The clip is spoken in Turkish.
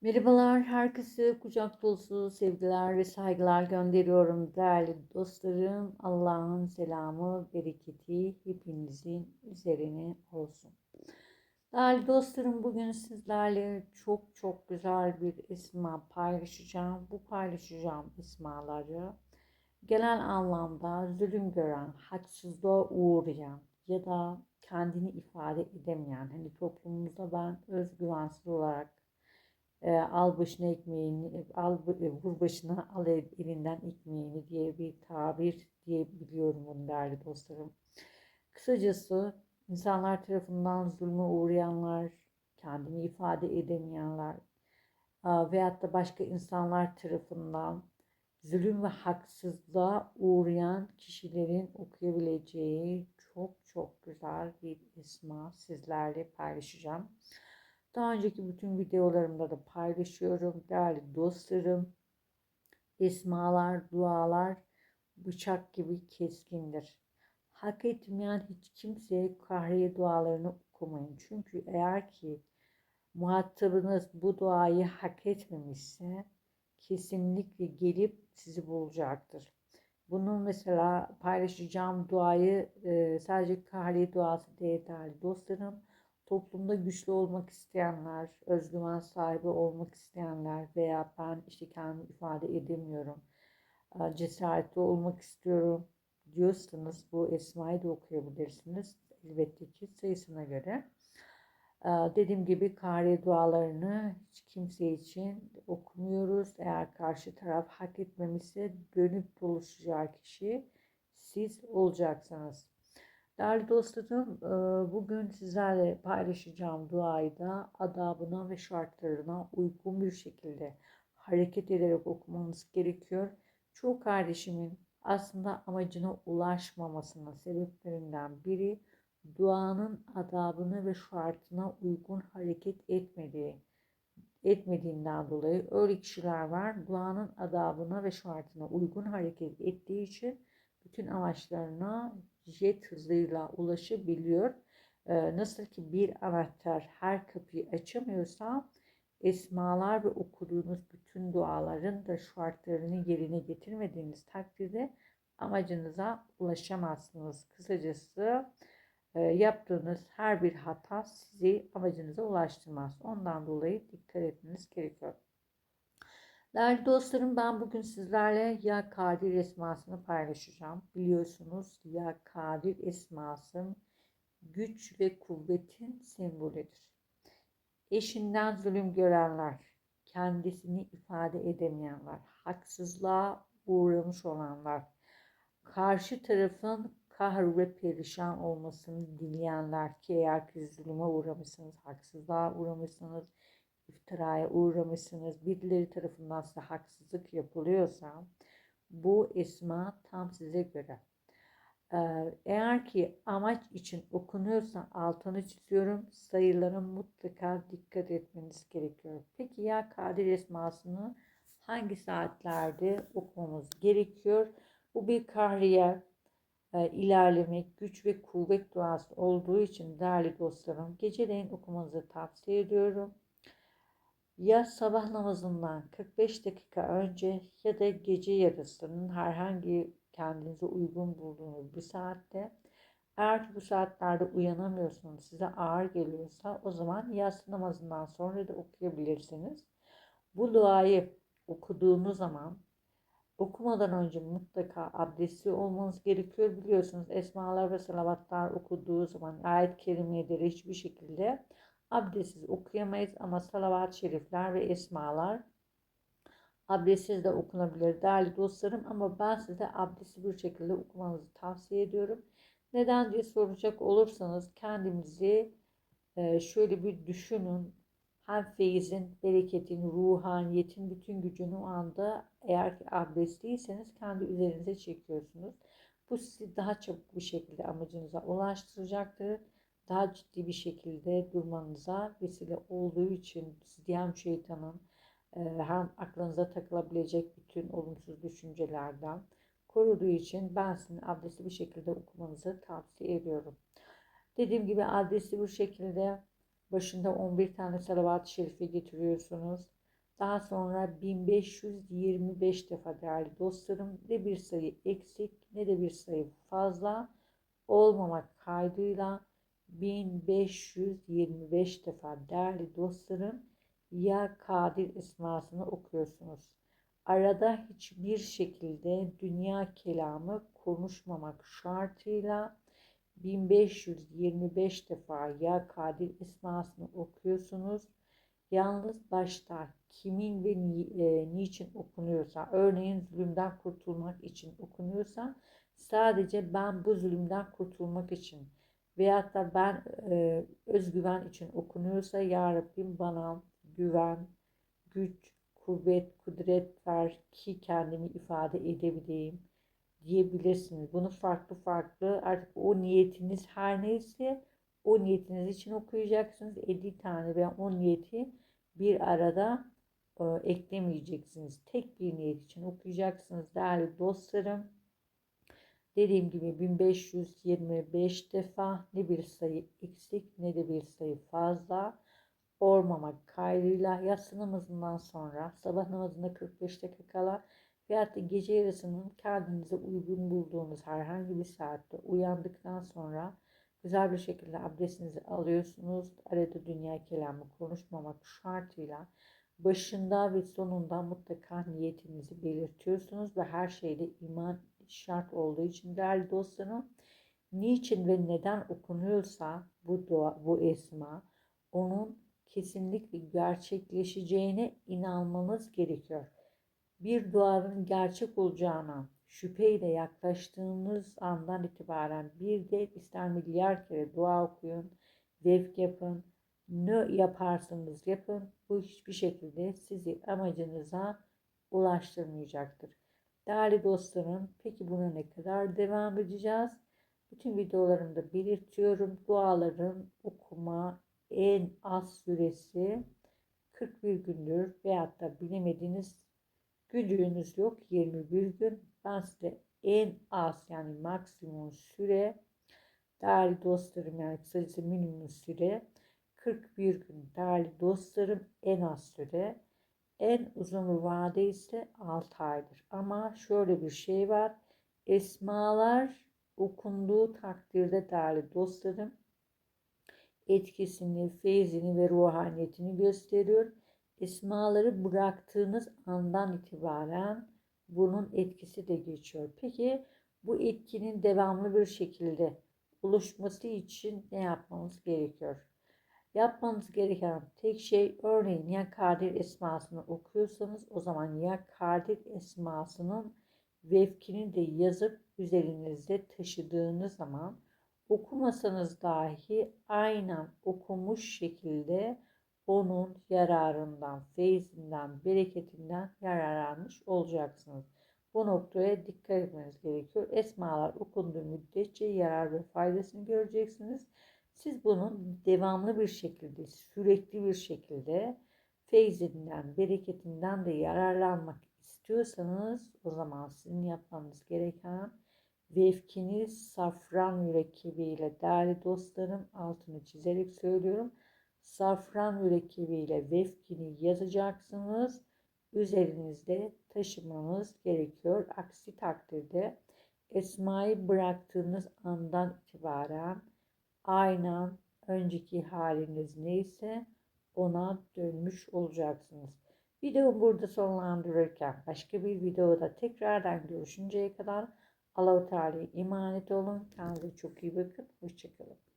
Merhabalar, herkese kucak dolusu sevgiler ve saygılar gönderiyorum değerli dostlarım. Allah'ın selamı, bereketi hepinizin üzerine olsun. Değerli dostlarım, bugün sizlerle çok çok güzel bir esma paylaşacağım. Bu paylaşacağım esmaları genel anlamda zulüm gören, haksızlığa uğrayan ya da kendini ifade edemeyen, hani toplumumuzda ben özgüvensiz olarak e, al başına ekmeğini, al e, vur başına al elinden ekmeğini diye bir tabir diyebiliyorum bunu değerli dostlarım. Kısacası insanlar tarafından zulme uğrayanlar, kendini ifade edemeyenler veyahut da başka insanlar tarafından zulüm ve haksızlığa uğrayan kişilerin okuyabileceği çok çok güzel bir esma sizlerle paylaşacağım. Daha önceki bütün videolarımda da paylaşıyorum. Değerli dostlarım, esmalar, dualar bıçak gibi keskindir. Hak etmeyen hiç kimseye kahriye dualarını okumayın. Çünkü eğer ki muhatabınız bu duayı hak etmemişse kesinlikle gelip sizi bulacaktır. Bunu mesela paylaşacağım duayı sadece kahriye duası değil değerli dostlarım toplumda güçlü olmak isteyenler, özgüven sahibi olmak isteyenler veya ben işte kendimi ifade edemiyorum, cesaretli olmak istiyorum diyorsanız bu esmayı da okuyabilirsiniz. Elbette ki sayısına göre. Dediğim gibi kare dualarını hiç kimse için okumuyoruz. Eğer karşı taraf hak etmemişse dönüp buluşacağı kişi siz olacaksınız. Değerli dostlarım, e, bugün sizlerle paylaşacağım duayı da adabına ve şartlarına uygun bir şekilde hareket ederek okumanız gerekiyor. Çoğu kardeşimin aslında amacına ulaşmamasının sebeplerinden biri duanın adabını ve şartına uygun hareket etmediği etmediğinden dolayı öyle kişiler var. Duanın adabına ve şartına uygun hareket ettiği için bütün amaçlarına jet hızıyla ulaşabiliyor. Ee, nasıl ki bir anahtar her kapıyı açamıyorsa esmalar ve okuduğunuz bütün duaların da şartlarını yerine getirmediğiniz takdirde amacınıza ulaşamazsınız. Kısacası e, yaptığınız her bir hata sizi amacınıza ulaştırmaz. Ondan dolayı dikkat etmeniz gerekiyor. Değerli dostlarım ben bugün sizlerle Ya Kadir esmasını paylaşacağım. Biliyorsunuz Ya Kadir esması güç ve kuvvetin sembolüdür. Eşinden zulüm görenler, kendisini ifade edemeyenler, haksızlığa uğramış olanlar, karşı tarafın kahr ve perişan olmasını dileyenler ki eğer ki zulüme uğramışsınız, haksızlığa uğramışsınız, iftiraya uğramışsınız, birileri tarafından size haksızlık yapılıyorsa bu esma tam size göre. Ee, eğer ki amaç için okunuyorsa altını çiziyorum sayılara mutlaka dikkat etmeniz gerekiyor. Peki ya Kadir esmasını hangi saatlerde okumamız gerekiyor? Bu bir kahriye, e, ilerlemek, güç ve kuvvet duası olduğu için değerli dostlarım geceleyin okumanızı tavsiye ediyorum ya sabah namazından 45 dakika önce ya da gece yarısının herhangi kendinize uygun bulduğunuz bir saatte eğer bu saatlerde uyanamıyorsunuz, size ağır geliyorsa o zaman yatsı namazından sonra da okuyabilirsiniz. Bu duayı okuduğunuz zaman okumadan önce mutlaka abdestli olmanız gerekiyor. Biliyorsunuz esmalar ve salavatlar okuduğu zaman ayet kelimeleri hiçbir şekilde abdestsiz okuyamayız ama salavat-ı şerifler ve esmalar abdestsiz de okunabilir değerli dostlarım ama ben size abdestli bir şekilde okumanızı tavsiye ediyorum. Neden diye soracak olursanız kendimizi e, şöyle bir düşünün. Hem feyizin, bereketin, ruhaniyetin bütün gücünü o anda eğer ki abdestliyseniz kendi üzerinize çekiyorsunuz. Bu sizi daha çabuk bir şekilde amacınıza ulaştıracaktır daha ciddi bir şekilde durmanıza vesile olduğu için diyen şeytanın e, hem aklınıza takılabilecek bütün olumsuz düşüncelerden koruduğu için ben sizin adresi bir şekilde okumanızı tavsiye ediyorum. Dediğim gibi adresi bir şekilde başında 11 tane salavat-ı şerife getiriyorsunuz. Daha sonra 1525 defa değerli dostlarım ne bir sayı eksik ne de bir sayı fazla olmamak kaydıyla 1525 defa değerli dostlarım ya Kadir esmasını okuyorsunuz. Arada hiçbir şekilde dünya kelamı konuşmamak şartıyla 1525 defa ya Kadir esmasını okuyorsunuz. Yalnız başta kimin ve ni, e, niçin okunuyorsa, örneğin zulümden kurtulmak için okunuyorsa, sadece ben bu zulümden kurtulmak için veyahut da ben e, özgüven için okunuyorsa Ya Rabbim bana güven, güç, kuvvet, kudret ver ki kendimi ifade edebileyim diyebilirsiniz. Bunu farklı farklı artık o niyetiniz her neyse o niyetiniz için okuyacaksınız. 50 tane ve 10 niyeti bir arada e, eklemeyeceksiniz. Tek bir niyet için okuyacaksınız değerli dostlarım. Dediğim gibi 1525 defa ne bir sayı eksik ne de bir sayı fazla olmamak kaydıyla yatsı namazından sonra sabah namazında 45 dakika kala veyahut da gece yarısının kendinize uygun bulduğunuz herhangi bir saatte uyandıktan sonra güzel bir şekilde abdestinizi alıyorsunuz. Arada dünya kelamı konuşmamak şartıyla başında ve sonunda mutlaka niyetinizi belirtiyorsunuz ve her şeyde iman şart olduğu için değerli dostlarım niçin ve neden okunuyorsa bu dua, bu esma onun kesinlikle gerçekleşeceğine inanmanız gerekiyor. Bir duanın gerçek olacağına şüpheyle yaklaştığınız andan itibaren bir de ister milyar kere dua okuyun, vevk yapın, ne yaparsanız yapın bu hiçbir şekilde sizi amacınıza ulaştırmayacaktır. Değerli dostlarım, peki buna ne kadar devam edeceğiz? Bütün videolarımda belirtiyorum. Duaların okuma en az süresi 41 gündür veyahut da bilemediğiniz gücünüz yok 21 gün. Ben size en az yani maksimum süre değerli dostlarım yani kısacası minimum süre 41 gün değerli dostlarım en az süre en uzun vade ise 6 aydır. Ama şöyle bir şey var. Esmalar okunduğu takdirde değerli dostlarım etkisini, feyzini ve ruhaniyetini gösteriyor. Esmaları bıraktığınız andan itibaren bunun etkisi de geçiyor. Peki bu etkinin devamlı bir şekilde oluşması için ne yapmamız gerekiyor? Yapmanız gereken tek şey örneğin ya Kadir esmasını okuyorsanız o zaman ya Kadir esmasının vefkini de yazıp üzerinizde taşıdığınız zaman okumasanız dahi aynen okumuş şekilde onun yararından, feyzinden, bereketinden yararlanmış olacaksınız. Bu noktaya dikkat etmeniz gerekiyor. Esmalar okunduğu müddetçe yarar ve faydasını göreceksiniz. Siz bunun devamlı bir şekilde, sürekli bir şekilde feyzinden, bereketinden de yararlanmak istiyorsanız o zaman sizin yapmanız gereken vefkiniz safran mürekkebiyle değerli dostlarım altını çizerek söylüyorum. Safran mürekkebiyle vefkini yazacaksınız. Üzerinizde taşımanız gerekiyor. Aksi takdirde esmayı bıraktığınız andan itibaren aynen önceki haliniz neyse ona dönmüş olacaksınız. Videomu burada sonlandırırken başka bir videoda tekrardan görüşünceye kadar Allahu Teala'ya emanet olun. Kendinize çok iyi bakın. Hoşçakalın.